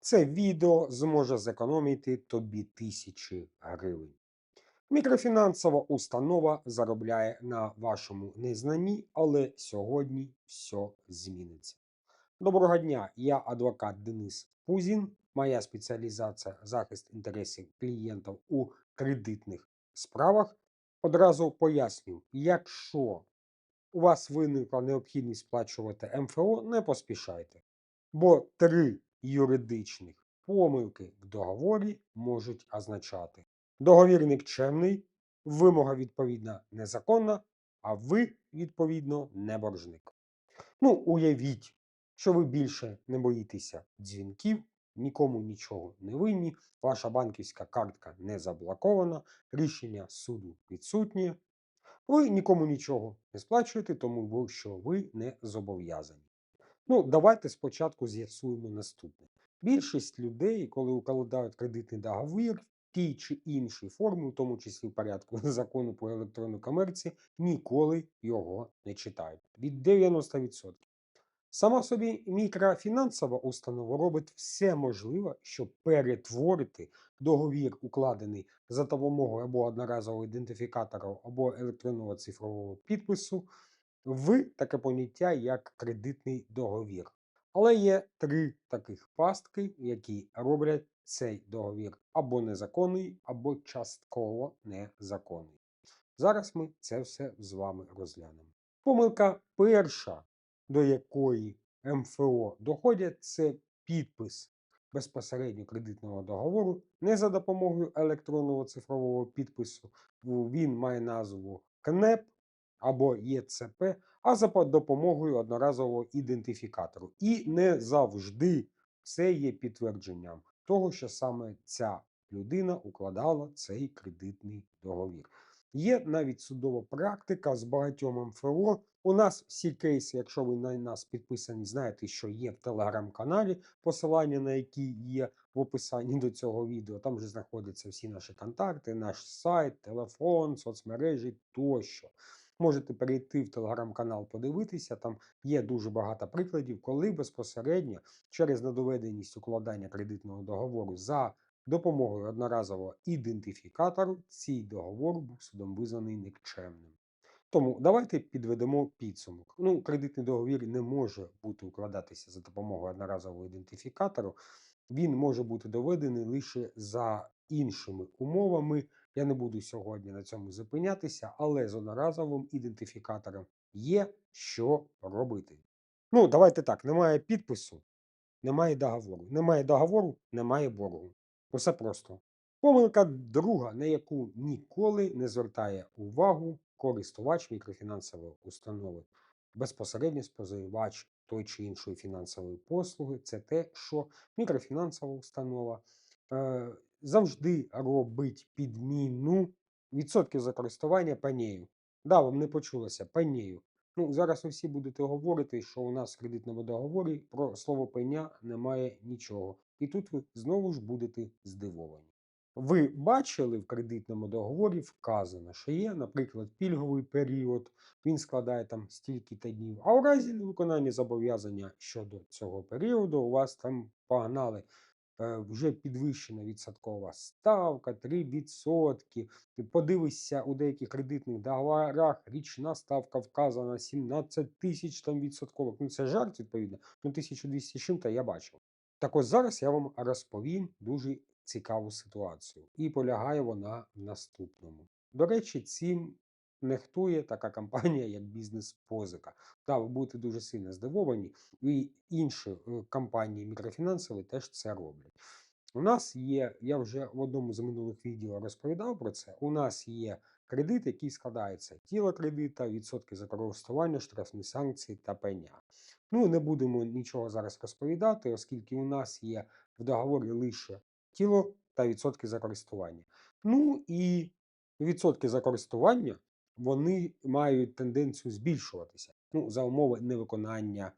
Це відео зможе зекономити тобі тисячі гривень. Мікрофінансова установа заробляє на вашому незнанні, але сьогодні все зміниться. Доброго дня, я адвокат Денис Пузін. Моя спеціалізація захист інтересів клієнтів у кредитних справах. Одразу поясню, якщо у вас виникла необхідність сплачувати МФО, не поспішайте. Бо три юридичних помилки в договорі можуть означати договір нікчемний, вимога відповідна незаконна, а ви, відповідно, не боржник. Ну, уявіть, що ви більше не боїтеся дзвінків, нікому нічого не винні, ваша банківська картка не заблокована, рішення суду відсутнє. Ви нікому нічого не сплачуєте, тому що ви не зобов'язані. Ну, давайте спочатку з'ясуємо наступне. Більшість людей, коли укладають кредитний договір в тій чи іншій формі, у тому числі в порядку закону про електронну комерцію, ніколи його не читають. Від 90%. Сама собі мікрофінансова установа робить все можливе, щоб перетворити договір, укладений за допомогою або одноразового ідентифікатора, або електронного цифрового підпису, в таке поняття, як кредитний договір. Але є три таких пастки, які роблять цей договір або незаконний, або частково незаконний. Зараз ми це все з вами розглянемо. Помилка перша, до якої МФО доходять, це підпис безпосередньо кредитного договору не за допомогою електронного цифрового підпису. Він має назву КНЕП або ЄЦП, а за допомогою одноразового ідентифікатору. І не завжди це є підтвердженням того, що саме ця людина укладала цей кредитний договір. Є навіть судова практика з багатьом МФО. У нас всі кейси, якщо ви на нас підписані, знаєте, що є в телеграм-каналі, посилання на які є в описанні до цього відео. Там вже знаходяться всі наші контакти, наш сайт, телефон, соцмережі тощо. Можете перейти в телеграм-канал, подивитися. Там є дуже багато прикладів, коли безпосередньо через недоведеність укладання кредитного договору за допомогою одноразового ідентифікатору цей договор був судом визнаний нікчемним. Тому давайте підведемо підсумок. Ну, кредитний договір не може бути укладатися за допомогою одноразового ідентифікатору. Він може бути доведений лише за іншими умовами. Я не буду сьогодні на цьому зупинятися, але з одноразовим ідентифікатором є що робити. Ну, давайте так: немає підпису, немає договору. Немає договору, немає боргу. Усе просто. Помилка друга, на яку ніколи не звертає увагу користувач мікрофінансової установи, безпосередньо споживач той чи іншої фінансової послуги, це те, що мікрофінансова установа е, завжди робить підміну відсотків за користування пенею. Да, вам не почулося пенею. Ну, зараз ви всі будете говорити, що у нас в кредитному договорі про слово пеня немає нічого. І тут ви знову ж будете здивовані. Ви бачили в кредитному договорі вказано, що є, наприклад, пільговий період, він складає там стільки-то днів. А у разі невиконання зобов'язання щодо цього періоду, у вас там погнали вже підвищена відсоткова ставка, 3%. Ти подивишся у деяких кредитних договорах, річна ставка вказана 17 тисяч там відсоткових. Ну це жарт, відповідно. Ну 1200 з чим-то я бачив. Так ось зараз я вам розповім дуже цікаву ситуацію. І полягає вона в наступному. До речі, цим нехтує така компанія, як бізнес-позика. Та ви будете дуже сильно здивовані, і інші е, компанії мікрофінансові теж це роблять. У нас є, я вже в одному з минулих відео розповідав про це. У нас є кредит, який складається тіло кредита, відсотки за користування, штрафні санкції та пеня. Ну, не будемо нічого зараз розповідати, оскільки у нас є в договорі лише тіло та відсотки за користування. Ну і відсотки за користування вони мають тенденцію збільшуватися. Ну, за умови невиконання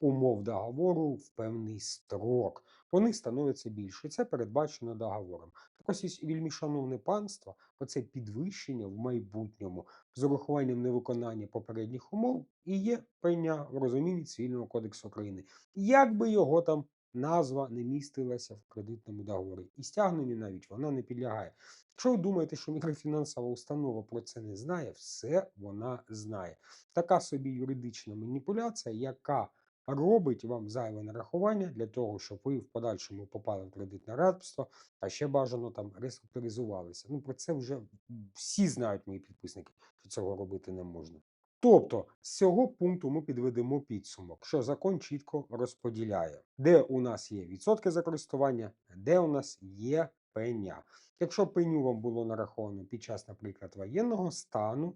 умов договору в певний строк. Вони становляться більше. І це передбачено договором. Так ось, вельми шановне панство, оце підвищення в майбутньому з урахуванням невиконання попередніх умов і є пеня в розумінні Цивільного кодексу України. Як би його там назва не містилася в кредитному договорі. І стягненню навіть вона не підлягає. Якщо ви думаєте, що мікрофінансова установа про це не знає, все вона знає. Така собі юридична маніпуляція, яка робить вам зайве нарахування для того, щоб ви в подальшому попали в кредитне рабство, а ще бажано там реструктуризувалися. Ну про це вже всі знають мої підписники, що цього робити не можна. Тобто з цього пункту ми підведемо підсумок, що закон чітко розподіляє, де у нас є відсотки за користування, де у нас є пеня. Якщо пеню вам було нараховано під час, наприклад, воєнного стану,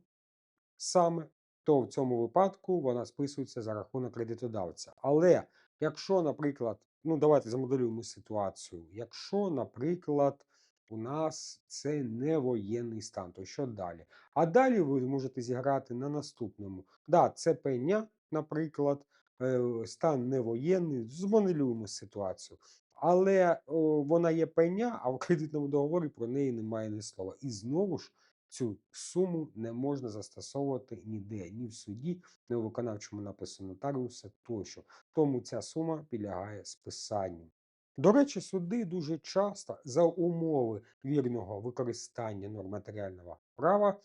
саме, то в цьому випадку вона списується за рахунок кредитодавця. Але якщо, наприклад, ну давайте замоделюємо ситуацію, якщо, наприклад, у нас це не воєнний стан, то що далі? А далі ви можете зіграти на наступному. Да, це пеня, наприклад, е, стан не воєнний, змоделюємо ситуацію. Але о, вона є пеня, а в кредитному договорі про неї немає ні слова. І знову ж цю суму не можна застосовувати ніде, ні в суді, ні у виконавчому напису нотаріуса тощо. Тому ця сума підлягає списанню. До речі, суди дуже часто за умови вірного використання норм матеріального права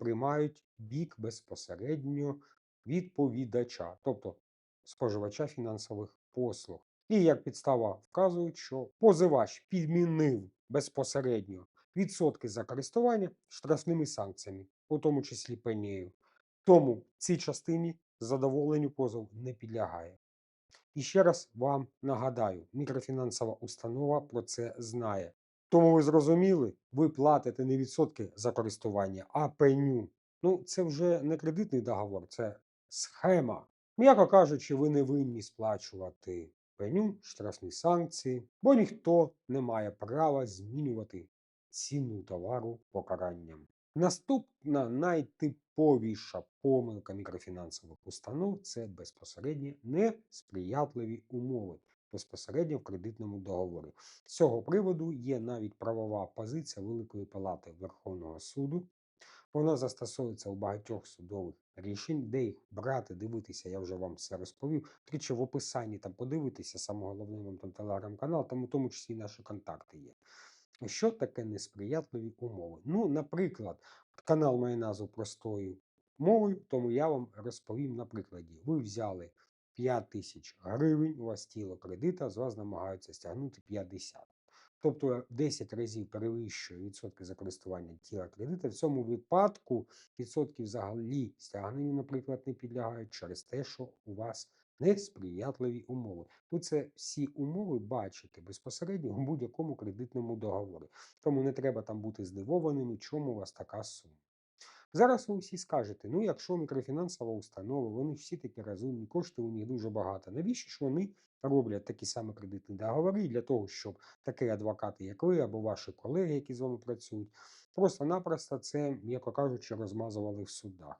приймають бік безпосередньо відповідача, тобто споживача фінансових послуг. І як підстава вказують, що позивач підмінив безпосередньо відсотки за користування штрафними санкціями, у тому числі пенею. Тому цій частині задоволенню позов не підлягає. І ще раз вам нагадаю, мікрофінансова установа про це знає. Тому ви зрозуміли, ви платите не відсотки за користування, а пеню. Ну, це вже не кредитний договор, це схема. М'яко кажучи, ви не винні сплачувати пеню, штрафні санкції, бо ніхто не має права змінювати ціну товару покаранням. Наступна найтиповіша помилка мікрофінансових установ це безпосередньо несприятливі умови безпосередньо в кредитному договорі. З цього приводу є навіть правова позиція Великої палати Верховного суду. Вона застосовується у багатьох судових рішень, де їх брати, дивитися, я вже вам все розповів. Тричі в описанні там подивитися, саме головне вам там телеграм-канал, там у тому числі наші контакти є. Що таке несприятливі умови? Ну, наприклад, канал має назву простою мовою, тому я вам розповім на прикладі. Ви взяли 5 тисяч гривень, у вас тіло кредита, з вас намагаються стягнути 50. Тобто 10 разів перевищує відсотки за користування тіла кредита. В цьому випадку відсотки взагалі стягненню, наприклад, не підлягають через те, що у вас несприятливі умови. Ви це всі умови бачите безпосередньо у будь-якому кредитному договорі. Тому не треба там бути здивованим, чому у вас така сума. Зараз ви всі скажете, ну якщо мікрофінансова установа, вони всі такі розумні, коштів у них дуже багато. Навіщо ж вони роблять такі самі кредитні договори для того, щоб такі адвокати, як ви, або ваші колеги, які з вами працюють, просто-напросто це, м'яко кажучи, розмазували в судах.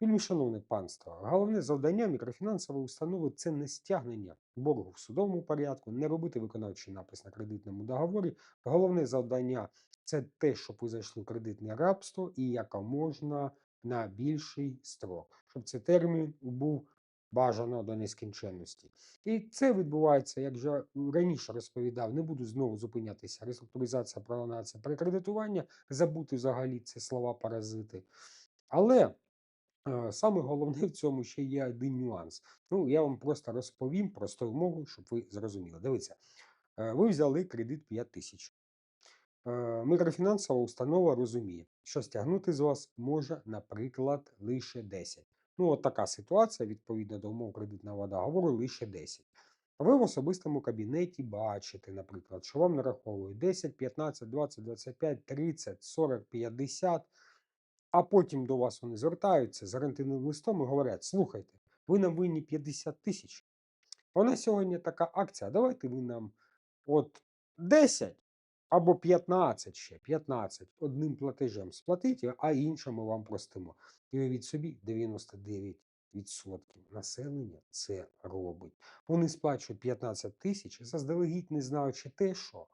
Вельми шановне панство, головне завдання мікрофінансової установи це не стягнення боргу в судовому порядку, не робити виконавчий напис на кредитному договорі. Головне завдання це те, щоб ви зайшли в кредитне рабство і якоможна на більший строк, щоб цей термін був бажано до нескінченності. І це відбувається, як вже раніше розповідав, не буду знову зупинятися. Реструктуризація пролонація перекредитування, забути взагалі це слова паразити. Але Саме головне в цьому ще є один нюанс. Ну, я вам просто розповім простою мовою, щоб ви зрозуміли. Дивіться, е, ви взяли кредит 5 тисяч. Е, Мікрофінансова установа розуміє, що стягнути з вас може, наприклад, лише 10. Ну, от така ситуація, відповідно до умов кредитного договору, лише 10. Ви в особистому кабінеті бачите, наприклад, що вам нараховують 10, 15, 20, 25, 30, 40, 50. А потім до вас вони звертаються з гарантійним листом і говорять: слухайте, ви нам винні 50 тисяч. Вона сьогодні така акція. Давайте ви нам от 10 або 15 ще, 15 одним платежем сплатіть, а іншим ми вам простимо. І уявіть собі 99% населення це робить. Вони сплачують 15 тисяч, заздалегідь не знаючи те, що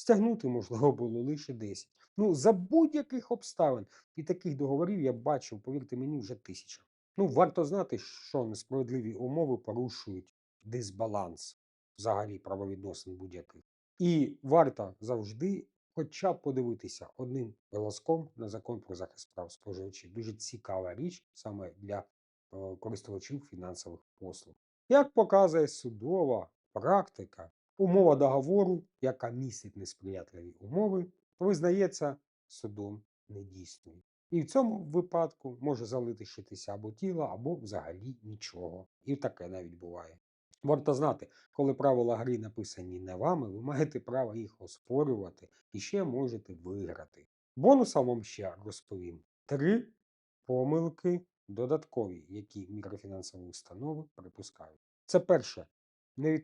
стягнути можливо було лише 10. Ну, за будь-яких обставин. І таких договорів я бачив, повірте мені, вже тисяча. Ну, варто знати, що несправедливі умови порушують дисбаланс взагалі правовідносин будь-яких. І варто завжди хоча б подивитися одним голоском на закон про захист прав споживачів. Дуже цікава річ саме для е, користувачів фінансових послуг. Як показує судова практика, умова договору, яка містить несприятливі умови, визнається судом недійсною. І в цьому випадку може залишитися або тіло, або взагалі нічого. І таке навіть буває. Варто знати, коли правила гри написані не вами, ви маєте право їх оспорювати і ще можете виграти. Бонусом вам ще розповім три помилки додаткові, які мікрофінансові установи припускають. Це перше. Не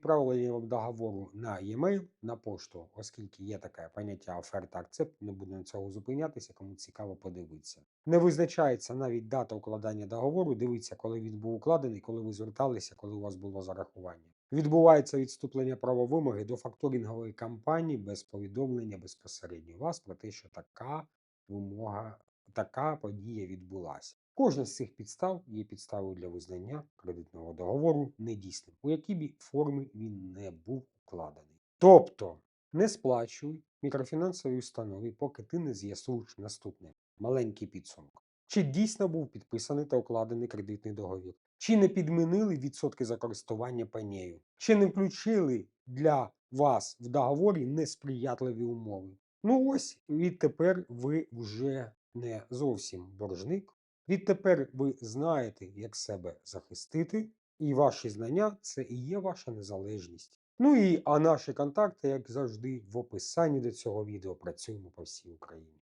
вам договору на e-mail, на пошту, оскільки є таке поняття оферта акцепт, не буду на цього зупинятися, кому цікаво подивитися. Не визначається навіть дата укладання договору, дивіться, коли він був укладений, коли ви зверталися, коли у вас було зарахування. Відбувається відступлення правовимоги до факторингової компанії без повідомлення безпосередньо вас про те, що така вимога, така подія відбулася. Кожна з цих підстав є підставою для визнання кредитного договору недійсним, у якій б формі він не був укладений. Тобто не сплачуй мікрофінансовій установі, поки ти не з'ясуєш наступне маленький підсумок. Чи дійсно був підписаний та укладений кредитний договір? Чи не підмінили відсотки за користування панею? Чи не включили для вас в договорі несприятливі умови? Ну ось відтепер ви вже не зовсім боржник. Відтепер ви знаєте, як себе захистити, і ваші знання це і є ваша незалежність. Ну і а наші контакти, як завжди, в описанні до цього відео працюємо по всій Україні.